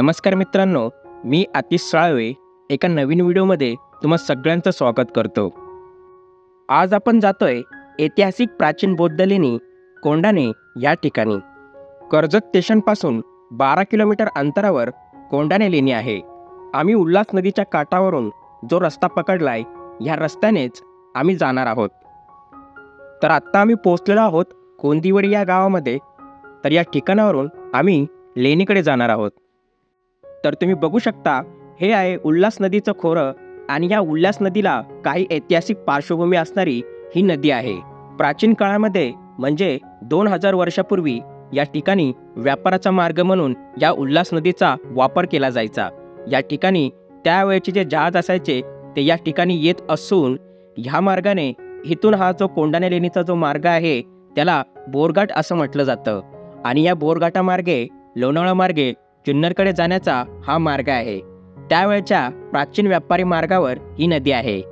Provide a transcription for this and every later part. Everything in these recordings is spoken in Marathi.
नमस्कार मित्रांनो मी आतिश साळवे एका नवीन व्हिडिओमध्ये तुम्हा सगळ्यांचं स्वागत करतो. आज आपण जातोय ऐतिहासिक प्राचीन बौद्ध लेणी कोंडाणे या ठिकाणी. कर्जत स्टेशनपासून बारा किलोमीटर अंतरावर कोंडाणे लेणी आहे. आम्ही उल्हास नदीच्या काठावरून जो रस्ता पकडलाय ह्या रस्त्यानेच आम्ही जाणार आहोत. तर आत्ता आम्ही पोहोचलेलो आहोत कोंदिवडी या गावामध्ये. तर या ठिकाणावरून आम्ही लेणीकडे जाणार आहोत. तर तुम्ही बघू शकता हे आहे उल्हास नदीचं खोरं आणि या उल्हास नदीला काही ऐतिहासिक पार्श्वभूमी असणारी ही नदी आहे. प्राचीन काळामध्ये म्हणजे दोन हजार वर्षापूर्वी या ठिकाणी व्यापाराचा मार्ग म्हणून या उल्हास नदीचा वापर केला जायचा. या ठिकाणी त्यावेळेचे जे जहाज असायचे ते या ठिकाणी येत असून ह्या मार्गाने इथून हा जो कोंडाने लेणीचा जो मार्ग आहे त्याला बोरघाट असं म्हटलं जातं. आणि या बोरघाटामार्गे लोणावळा मार्गे जुन्नरकडे जाण्याचा हा मार्ग आहे. त्यावेळच्या प्राचीन व्यापारी मार्गावर ही नदी आहे.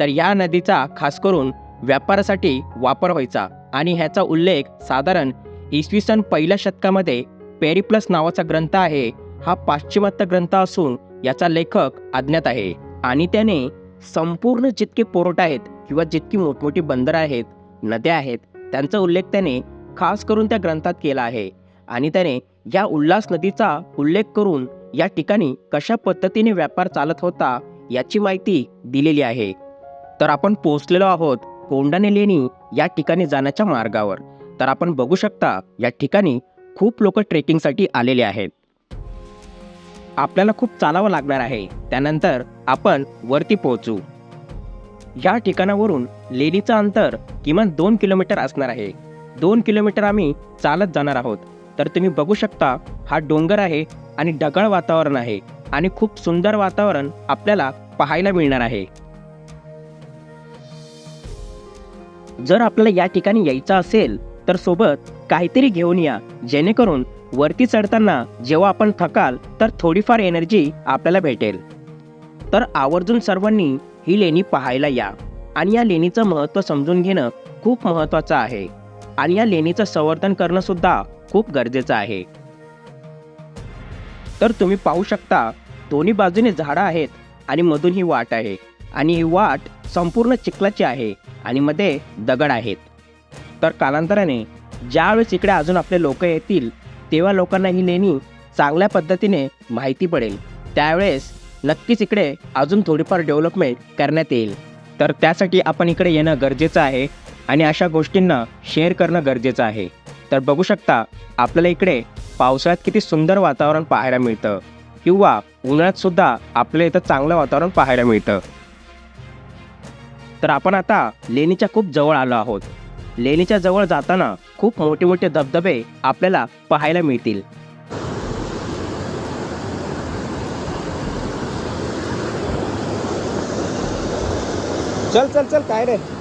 तर या नदीचा खास करून व्यापारासाठी वापर व्हायचा आणि ह्याचा उल्लेख साधारण इसवी सन पहिल्या शतकामध्ये पेरिप्लस नावाचा ग्रंथ आहे हा पाश्चिमात्य ग्रंथ असून याचा लेखक अज्ञात आहे. आणि त्याने संपूर्ण जितके पोर्ट आहेत किंवा जितकी मोठमोठी बंदरं आहेत नद्या आहेत त्यांचा उल्लेख त्याने खास करून त्या ग्रंथात केला आहे. आणि त्याने या उल्हास नदीचा उल्लेख करून या ठिकाणी कशा पद्धतीने व्यापार चालत होता याची माहिती दिलेली आहे. तर आपण पोहोचलेलो आहोत कोंडाने लेणी या ठिकाणी जाण्याच्या मार्गावर. तर आपण बघू शकता या ठिकाणी खूप लोक ट्रेकिंगसाठी आलेले आहेत. आपल्याला खूप चालावं लागणार आहे. त्यानंतर आपण वरती पोहोचू. या ठिकाणावरून लेणीचं अंतर किमान दोन किलोमीटर असणार आहे. दोन किलोमीटर आम्ही चालत जाणार आहोत. तर तुम्ही बघू शकता हा डोंगर आहे आणि ढगाळ वातावरण आहे आणि खूप सुंदर वातावरण आपल्याला पाहायला मिळणार आहे. जर आपल्याला या ठिकाणी यायचं असेल तर सोबत काहीतरी घेऊन या जेणेकरून वरती चढताना जेव्हा आपण थकाल तर थोडीफार एनर्जी आपल्याला भेटेल. तर आवर्जून सर्वांनी ही लेणी पाहायला या आणि या लेणीचं महत्त्व समजून घेणं खूप महत्त्वाचं आहे. आणि या लेणीचं संवर्धन करणं सुद्धा खूप गरजेचं आहे. तर तुम्ही पाहू शकता दोन्ही बाजूने झाडं आहेत आणि मधून ही वाट आहे. आणि ही वाट संपूर्ण चिखलाची आहे आणि मध्ये दगड आहेत. तर कालांतराने ज्यावेळेस इकडे अजून आपले लोक येतील तेव्हा लोकांना ही लेणी चांगल्या पद्धतीने माहिती पडेल. त्यावेळेस नक्कीच इकडे अजून थोडीफार डेव्हलपमेंट करण्यात येईल. तर त्यासाठी आपण इकडे येणं गरजेचं आहे. आणि अशा गोष्टींना शेअर करणं गरजेचं आहे. तर बघू शकता आपल्याला इकडे पावसाळ्यात किती सुंदर वातावरण पाहायला मिळतं. किंवा उन्हाळ्यात सुद्धा आपल्याला इथं चांगलं वातावरण पाहायला मिळतं. तर आपण आता लेणीच्या खूप जवळ आलो आहोत. लेणीच्या जवळ जाताना खूप मोठे मोठे धबधबे आपल्याला पाहायला मिळतील. चल चल चल काय रे?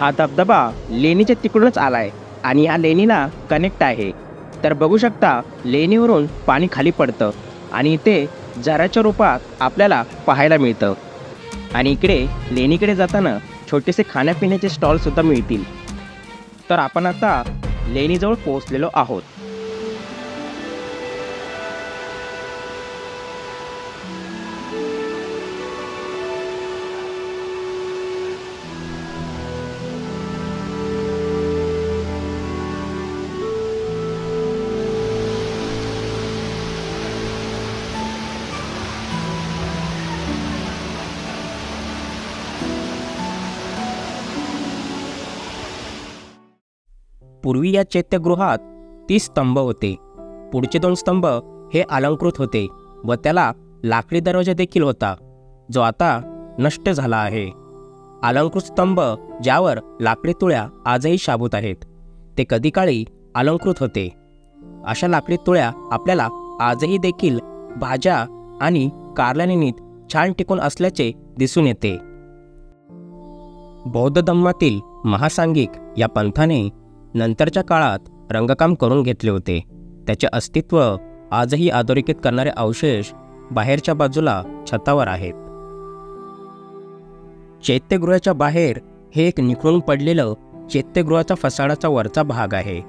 हा धबधबा लेणीच्या तिकडूनच आलाय आणि या लेणीला कनेक्ट आहे. तर बघू शकता लेणीवरून पाणी खाली पडतं आणि इथे झऱ्याच्या रूपात आपल्याला पाहायला मिळतं. आणि इकडे लेणीकडे जाताना छोटेसे खाण्यापिण्याचे स्टॉलसुद्धा मिळतील. तर आपण आता लेणीजवळ पोहोचलेलो आहोत. या चैत्यगृहात तीस स्तंभ होते. पुढचे दोन स्तंभ हे अलंकृत होते व त्याला लाकडी दरवाजा देखील होता जो आता नष्ट झाला आहे. अलंकृत स्तंभ ज्यावर लाकडी तुळ्या आजही शाबूत आहेत ते कधी काळी अलंकृत होते. अशा लाकडी तुळ्या आपल्याला आजही देखील भाज्या आणि कारल्यानिनीत छान टिकून असल्याचे दिसून येते. बौद्ध धम्मातील महासांगिक या पंथाने नंतरच्या काळात रंगकाम करून घेतले होते. त्याचे अस्तित्व आजही अधोरेखित करणारे अवशेष बाहेरच्या बाजूला छतावर आहेत. चैत्यगृहाच्या बाहेर हे एक निखळून पडलेलं चैत्यगृहाचा फसाडाचा वरचा भाग आहे.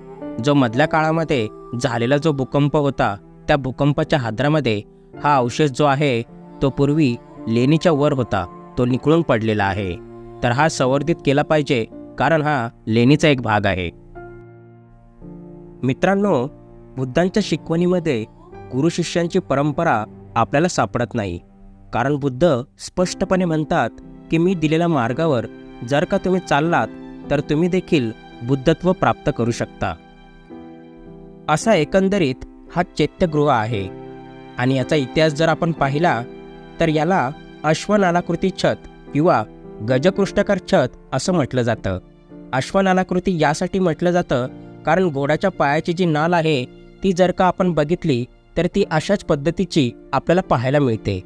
जो मधल्या काळामध्ये झालेला जो भूकंप होता त्या भूकंपाच्या हादरामध्ये हा अवशेष जो आहे तो पूर्वी लेणीच्या वर होता. तो निखळून पडलेला आहे. तर हा संवर्धित केला पाहिजे कारण हा लेणीचा एक भाग आहे. मित्रांनो बुद्धांच्या शिकवणीमध्ये गुरुशिष्यांची परंपरा आपल्याला सापडत नाही. कारण बुद्ध स्पष्टपणे म्हणतात की मी दिलेल्या मार्गावर जर का तुम्ही चाललात तर तुम्ही देखील बुद्धत्व प्राप्त करू शकता. असा एकंदरीत हा चैत्यगृह आहे. आणि याचा इतिहास जर आपण पाहिला तर याला अश्वनालाकृती छत किंवा गजकृष्टकर छत असं म्हटलं जातं. अश्वनालाकृती यासाठी म्हटलं जातं कारण घोड्याच्या पायाची जी नाल आहे ती जर का आपण बघितली तर ती अशाच पद्धतीची आपल्याला पाहायला मिळते.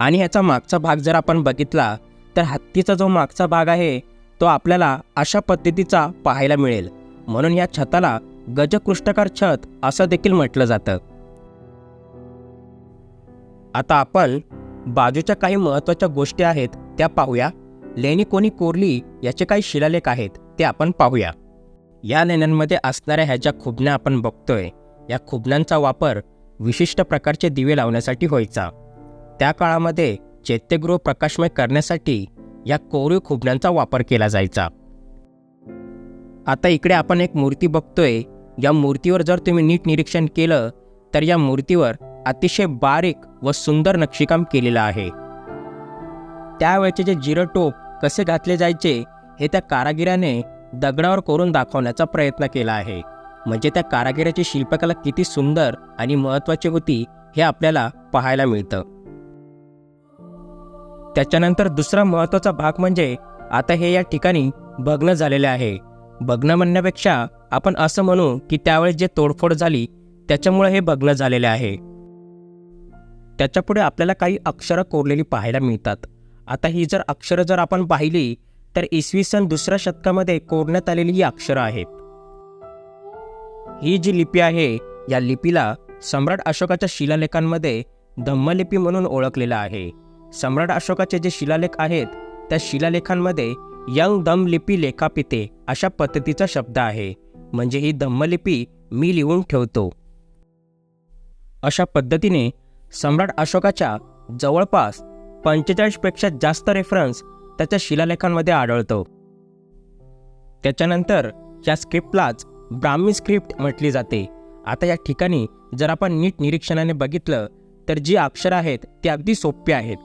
आणि ह्याचा मागचा भाग जर आपण बघितला तर हत्तीचा जो मागचा भाग आहे तो आपल्याला अशा पद्धतीचा पाहायला मिळेल. म्हणून या छताला गजकृष्टकार छत असं देखील म्हटलं जातं. आता आपण बाजूच्या काही महत्त्वाच्या गोष्टी आहेत त्या पाहूया. लेणी कोणी कोरली याचे काही शिलालेख आहेत ते आपण पाहूया. या लेण्यांमध्ये असणाऱ्या ह्या ज्या खुबण्या आपण बघतोय. या खुबण्यांचा वापर विशिष्ट प्रकारचे दिवे लावण्यासाठी व्हायचा. त्या काळामध्ये चैत्यगृह प्रकाशमय करण्यासाठी या कोरीव खुबण्यांचा वापर केला जायचा. आता इकडे आपण एक मूर्ती बघतोय. या मूर्तीवर जर तुम्ही नीट निरीक्षण केलं तर या मूर्तीवर अतिशय बारीक व सुंदर नक्षीकाम केलेलं आहे. त्यावेळचे जे जिरटोप कसे घातले जायचे हे त्या कारागिराने दगडावर कोरून दाखवण्याचा प्रयत्न केला आहे. म्हणजे त्या कारागिराची शिल्पकला किती सुंदर आणि महत्त्वाची होती हे आपल्याला पाहायला मिळतं. त्याच्यानंतर दुसरा महत्त्वाचा भाग म्हणजे आता हे या ठिकाणी भग्न झालेले आहे. भग्न म्हणण्यापेक्षा आपण असं म्हणू की त्यावेळेस जे तोडफोड झाली त्याच्यामुळे हे भग्न झालेले आहे. त्याच्यापुढे आपल्याला काही अक्षरं कोरलेली पाहायला मिळतात. आता ही जर अक्षरं जर आपण पाहिली तर इसवी सन दुसऱ्या शतकामध्ये कोरण्यात आलेली ही अक्षरं आहेत. ही जी लिपी आहे या लिपीला सम्राट अशोकाच्या शिलालेखांमध्ये धम्मलिपी म्हणून ओळखलेलं आहे. सम्राट अशोकाचे जे शिलालेख आहेत त्या शिलालेखांमध्ये यंग दम लिपी लेखापिते अशा पद्धतीचा शब्द आहे. म्हणजे ही धम्मलिपी मी लिहून ठेवतो. अशा पद्धतीने सम्राट अशोकाच्या जवळपास पंचेचाळीसपेक्षा जास्त रेफरन्स त्याच्या शिलालेखांमध्ये आढळतो. त्याच्यानंतर या स्क्रिप्टलाच ब्राह्मी स्क्रिप्ट म्हटली जाते. आता या ठिकाणी जर आपण नीट निरीक्षणाने बघितलं तर जी अक्षरं आहेत ती अगदी सोपी आहेत.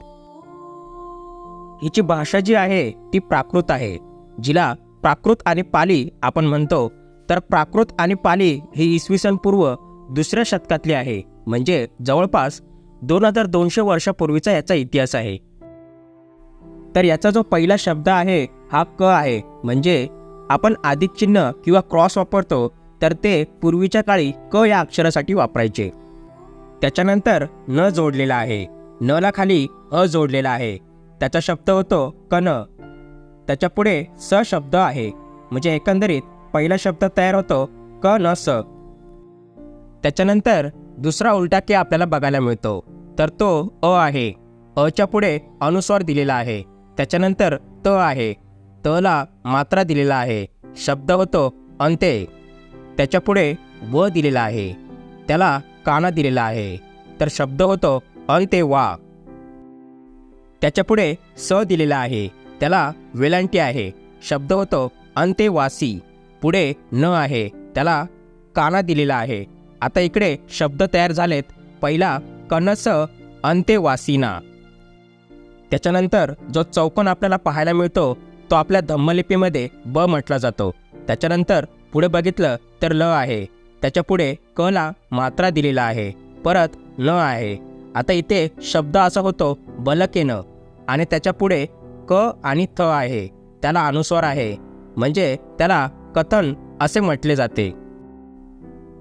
हिची भाषा जी आहे ती प्राकृत आहे. जिला प्राकृत आणि पाली आपण म्हणतो तर प्राकृत आणि पाली ही इसवी सन पूर्व दुसऱ्या शतकातली आहे. म्हणजे जवळपास दोन हजार दोनशे वर्षापूर्वीचा याचा इतिहास आहे. तर याचा जो पहिला शब्द आहे हा क आहे. म्हणजे आपण अधिक चिन्ह किंवा क्रॉस वापरतो तर ते पूर्वीच्या काळी क या अक्षरासाठी वापरायचे. त्याच्यानंतर न जोडलेला आहे. न ला खाली अ जोडलेला आहे. त्याचा शब्द होतो कन. त्याच्या पुढे स शब्द आहे. म्हणजे एकंदरीत पहिला शब्द तयार होतो क न स. त्याच्यानंतर दुसरा उलटा के आपल्याला बघायला मिळतो. तर तो अ आहे. अच्या पुढे अनुस्वार दिलेला आहे. त्याच्यानंतर त आहे. तला मात्रा दिलेला आहे. शब्द होतो अंते. त्याच्यापुढे व दिलेला आहे. त्याला काना दिलेला आहे. तर शब्द होतो अंते वा. त्याच्यापुढे स दिलेला आहे. त्याला वेलांटी आहे. शब्द होतो अंतेवासी पुढे न आहे. त्याला काना दिलेला आहे. आता इकडे शब्द तयार झालेत. पहिला कनस अंतेवासीना त्याच्यानंतर जो चौकोन आपल्याला पाहायला मिळतो तो आपल्या धम्मलिपीमध्ये ब म्हटला जातो. त्याच्यानंतर पुढे बघितलं तर ल आहे. त्याच्या पुढे क ला मात्रा दिलेला आहे. परत न आहे. आता इथे शब्द असा होतो बलकेन. आणि त्याच्या पुढे क आणि थ आहे. त्याला अनुस्वार आहे. म्हणजे त्याला कथन असे म्हटले जाते.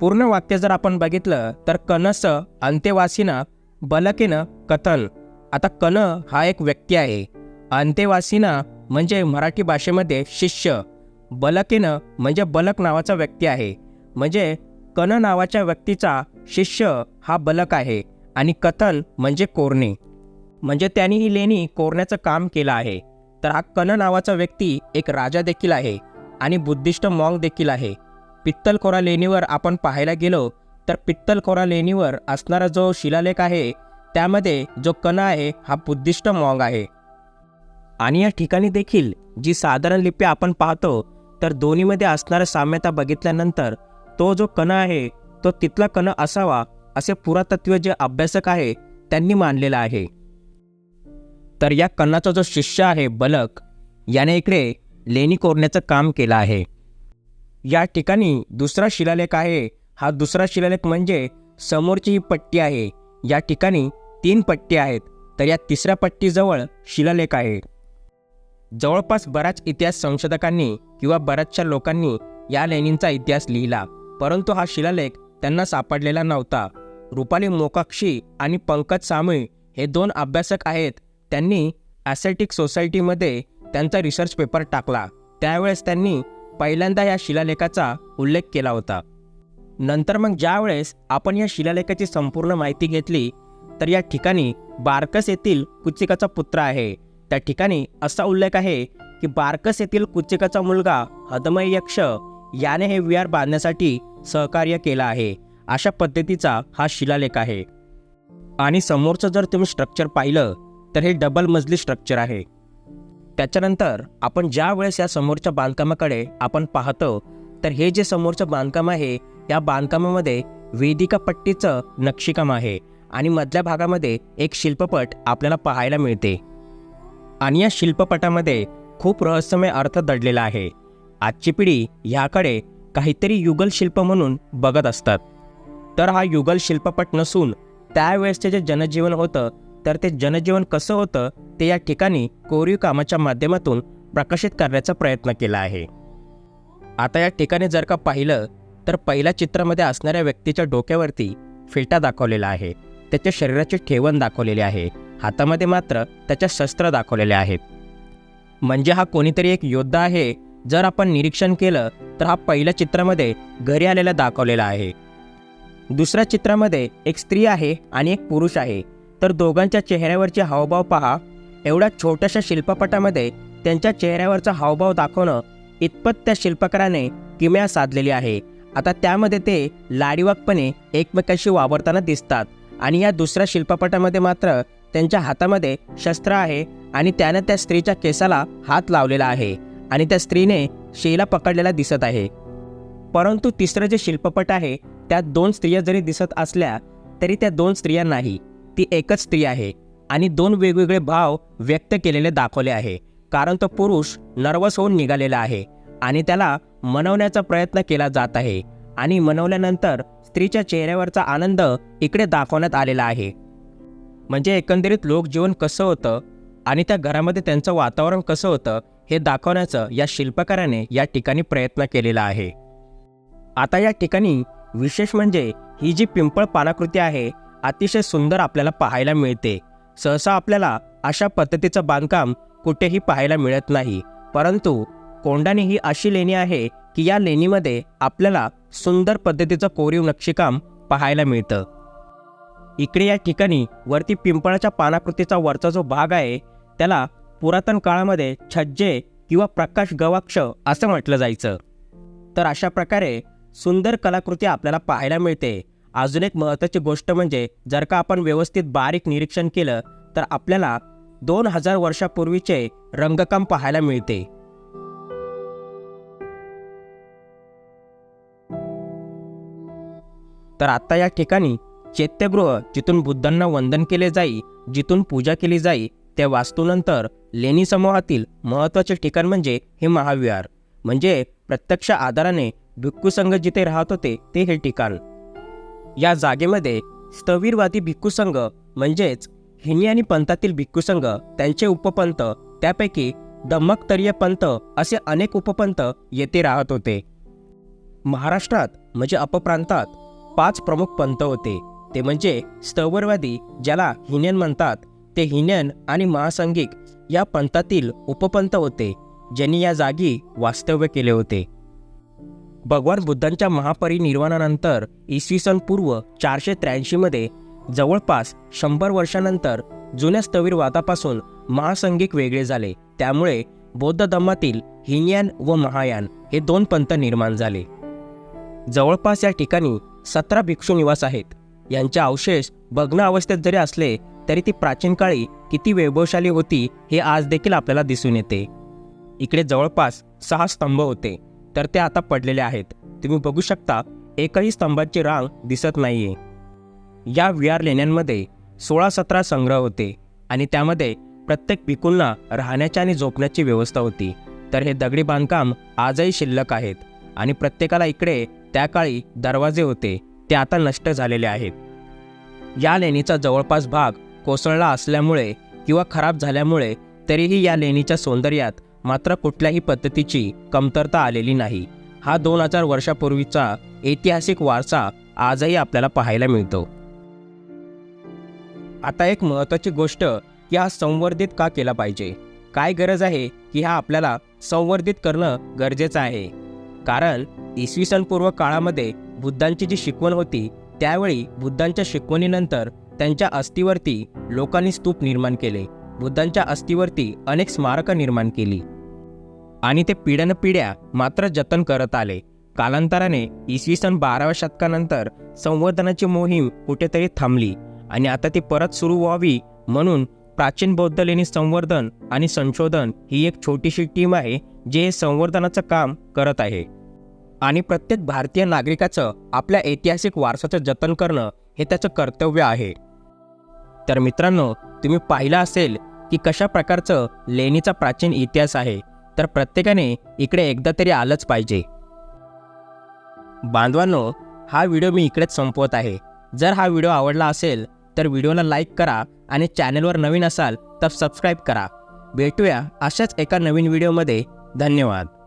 पूर्ण वाक्य जर आपण बघितलं तर कनस अंत्यवासीनं बलकेनं कथन. आता कन हा एक व्यक्ती आहे. अंतेवासीना म्हणजे मराठी भाषेमध्ये शिष्य. बलकेनं म्हणजे बलक नावाचा व्यक्ती आहे. म्हणजे कण नावाच्या व्यक्तीचा शिष्य हा बलक आहे आणि कथन म्हणजे कोरणे. म्हणजे त्यांनी ही लेणी कोरण्याचं काम केलं आहे. तर हा कण नावाचा व्यक्ती एक राजा देखील आहे आणि बुद्धिस्ट मॉंग देखील आहे. पित्तलखोरा लेणीवर आपण पाहायला गेलो तर पित्तलखोरा लेणीवर असणारा जो शिलालेख आहे त्यामध्ये जो कण आहे हा बुद्धिस्ट मॉंग आहे. आणि या ठिकाणी देखील जी साधारण लिपी आपण पाहतो तर दोन्हीमध्ये असणारा साम्यता बघितल्यानंतर तो जो कण आहे तो तिथला कण असावा असे पुरातत्व जे अभ्यासक आहे त्यांनी मानलेलं आहे. तर या कणाचा जो शिष्य आहे बलक याने इकडे लेणी कोरण्याचं काम केलं आहे. या ठिकाणी दुसरा शिलालेख आहे हा दुसरा शिलालेख म्हणजे समोरची ही पट्टी आहे या ठिकाणी तीन पट्टी आहेत तर या तिसऱ्या पट्टीजवळ शिलालेख आहे. जवळपास बऱ्याच इतिहास संशोधकांनी किंवा बऱ्याचशा लोकांनी या लेणींचा इतिहास लिहिला परंतु हा शिलालेख त्यांना सापडलेला नव्हता. रुपाली मोकाक्षी आणि पंकज सामळी हे दोन अभ्यासक आहेत त्यांनी ॲसेटिक सोसायटीमध्ये त्यांचा रिसर्च पेपर टाकला. त्यावेळेस त्यांनी पहिल्यांदा या शिलालेखाचा उल्लेख केला होता. नंतर मग ज्यावेळेस आपण या शिलालेखाची संपूर्ण माहिती घेतली तर या ठिकाणी बारकस येथील कुचिकाचा पुत्र आहे. त्या ठिकाणी असा उल्लेख आहे की बारकस येथील कुचिकाचा मुलगा हदमय यक्ष याने हे विहार बांधण्यासाठी सहकार्य केलं आहे. अशा पद्धतीचा हा शिलालेख आहे. आणि समोरचं जर तुम्ही स्ट्रक्चर पाहिलं तर हे डबल मजली स्ट्रक्चर आहे. त्याच्यानंतर आपण ज्या वेळेस या समोरच्या बांधकामाकडे आपण पाहतो तर हे जे समोरचं बांधकाम आहे या बांधकामामध्ये वेदिका पट्टीचं नक्षीकाम आहे आणि मधल्या भागामध्ये एक शिल्पपट आपल्याला पाहायला मिळते. आणि या शिल्पपटामध्ये खूप रहस्यमय अर्थ दडलेला आहे. आजची पिढी ह्याकडे काहीतरी युगल शिल्प म्हणून बघत असतात. तर हा युगल शिल्पपट नसून त्यावेळेसचे जे जनजीवन होतं तर ते जनजीवन कसं होतं ते या ठिकाणी कोरीव कामाच्या माध्यमातून प्रकाशित करण्याचा प्रयत्न केला आहे. आता या ठिकाणी जर का पाहिलं तर पहिल्या चित्रामध्ये असणाऱ्या व्यक्तीच्या डोक्यावरती फेटा दाखवलेला आहे. त्याच्या शरीराचे ठेवण दाखवलेले आहे. हातामध्ये मात्र त्याच्या शस्त्र दाखवलेले आहेत. म्हणजे हा कोणीतरी एक योद्धा आहे. जर आपण निरीक्षण केलं तर हा पहिल्या चित्रामध्ये घरी आलेला दाखवलेला आहे. दुसऱ्या चित्रामध्ये एक स्त्री आहे आणि एक पुरुष आहे. तर दोघांच्या चेहऱ्यावरचे हावभाव पहा. एवढ्या छोट्याशा शिल्पपटामध्ये त्यांच्या चेहऱ्यावरचा हावभाव दाखवणं इतपत त्या शिल्पकाराने किमया साधलेली आहे. आता त्यामध्ये ते लाडीवाकपणे एकमेकाशी वावरताना दिसतात. आणि या दुसऱ्या शिल्पपटामध्ये मात्र त्यांच्या हातामध्ये शस्त्र आहे आणि त्यानं त्या स्त्रीच्या केसाला हात लावलेला आहे आणि त्या स्त्रीने शेला पकडलेला दिसत आहे. परंतु तिसरं जे शिल्पपट आहे त्यात दोन स्त्रिया जरी दिसत असल्या तरी त्या दोन स्त्रिया नाही. ती एकच स्त्री आहे आणि दोन वेगवेगळे भाव व्यक्त केलेले दाखवले आहे. कारण तो पुरुष नर्वस होऊन निघालेला आहे आणि त्याला मनवण्याचा प्रयत्न केला जात आहे आणि मनवल्यानंतर स्त्रीच्या चेहऱ्यावरचा आनंद इकडे दाखवण्यात आलेला आहे. म्हणजे एकंदरीत लोकजीवन कसं होतं आणि त्या घरामध्ये त्यांचं वातावरण कसं होतं हे दाखवण्याचं या शिल्पकाराने या ठिकाणी प्रयत्न केलेला आहे. आता या ठिकाणी विशेष म्हणजे ही जी पिंपळ पानाकृती आहे अतिशय सुंदर आपल्याला पाहायला मिळते. सहसा आपल्याला अशा पद्धतीचं बांधकाम कुठेही पाहायला मिळत नाही परंतु कोंडाणी ही अशी लेणी आहे की या लेणीमध्ये आपल्याला सुंदर पद्धतीचं कोरीव नक्षीकाम पाहायला मिळतं. इकडे या ठिकाणी वरती पिंपळाच्या पानाकृतीचा वरचा जो भाग आहे त्याला पुरातन काळामध्ये छज्जे किंवा प्रकाश गवाक्ष असं म्हटलं जायचं. तर अशा प्रकारे सुंदर कलाकृती आपल्याला पाहायला मिळते. अजून एक महत्त्वाची गोष्ट म्हणजे जर का आपण व्यवस्थित बारीक निरीक्षण केलं तर आपल्याला दोन हजार वर्षापूर्वीचे रंगकाम पाहायला मिळते. तर आता या ठिकाणी चैत्यगृह जिथून बुद्धांना वंदन केले जाई जिथून पूजा केली जाई त्या वास्तूनंतर लेणी समूहातील महत्त्वाचे ठिकाण म्हणजे हे महाविहार. म्हणजे प्रत्यक्ष आधाराने भिक्खू संघ जिथे राहत होते ते हे ठिकाण. या जागेमध्ये स्थवीरवादी भिक्खू संघ म्हणजेच हिनी आणि पंथातील भिक्खू संघ त्यांचे उपपंत त्यापैकी धम्मकतरीय पंथ असे अनेक उपपंथ येथे राहत होते. महाराष्ट्रात म्हणजे अपप्रांतात पाच प्रमुख पंथ होते. ते म्हणजे स्थवरवादी ज्याला हिन्यन म्हणतात. ते हिन्यन आणि महासंगिक या पंथातील उपपंथ होते ज्यांनी या जागी वास्तव्य केले होते. भगवान बुद्धांच्या महापरिनिर्वाणानंतर इसवी सन पूर्व चारशे त्र्याऐंशीमध्ये जवळपास शंभर वर्षानंतर जुन्या स्थविरवादापासून महासंगिक वेगळे झाले. त्यामुळे बौद्ध धम्मातील हिनयान व महायान हे दोन पंथ निर्माण झाले. जवळपास या ठिकाणी सतरा भिक्षू निवास आहेत. यांचे अवशेष भग्न अवस्थेत जरी असले तरी ती प्राचीन काळी किती वैभवशाली होती हे आज देखील आपल्याला दिसून येते. इकडे जवळपास सहा स्तंभ होते तर ते आता पडलेले आहेत. तुम्ही बघू शकता एकही स्तंभाची रांग दिसत नाहीये. या विहार लेण्यांमध्ये सोळा सतरा संग्रह होते आणि त्यामध्ये प्रत्येक भिकूंना राहण्याची आणि झोपण्याची व्यवस्था होती. तर हे दगडी बांधकाम आजही शिल्लक आहेत आणि प्रत्येकाला इकडे त्या काळी दरवाजे होते ते आता नष्ट झालेले आहेत. या लेणीचा जवळपास भाग कोसळला असल्यामुळे किंवा खराब झाल्यामुळे तरीही या लेणीच्या सौंदर्यात मात्र कुठल्याही पद्धतीची कमतरता आलेली नाही. हा दोन हजार वर्षापूर्वीचा ऐतिहासिक वारसा आजही आपल्याला पाहायला मिळतो. आता एक महत्त्वाची गोष्ट की हा संवर्धित का केला पाहिजे? काय गरज आहे की हा आपल्याला संवर्धित करणं गरजेचं आहे? कारण इसवी सन पूर्व काळामध्ये बुद्धांची जी शिकवण होती त्यावेळी बुद्धांच्या शिकवणीनंतर त्यांच्या अस्थीवरती लोकांनी स्तूप निर्माण केले. बुद्धांच्या अस्थीवरती अनेक स्मारकं निर्माण केली. आणि ते पिढ्यानपिढ्या मात्र जतन करत आले. कालांतराने इसवी सन बाराव्या शतकानंतर संवर्धनाची मोहीम कुठेतरी थांबली आणि आता ती परत सुरू व्हावी म्हणून प्राचीन बौद्ध लेणी संवर्धन आणि संशोधन ही एक छोटीशी टीम आहे जे हे संवर्धनाचं काम करत आहे. आणि प्रत्येक भारतीय नागरिकाचं आपल्या ऐतिहासिक वारसाचं जतन करणं हे त्याचं कर्तव्य आहे. तर मित्रांनो तुम्ही पाहिलं असेल की कशा प्रकारचं लेणीचा प्राचीन इतिहास आहे तर प्रत्येकाने इकडे एकदा तरी आलंच पाहिजे. बांधवांनो हा व्हिडिओ मी इकडेच संपवत आहे. जर हा व्हिडिओ आवडला असेल तर व्हिडिओला लाईक करा आणि चॅनलवर नवीन असाल तर सबस्क्राईब करा. भेटूया अशाच एका नवीन व्हिडिओमध्ये. धन्यवाद.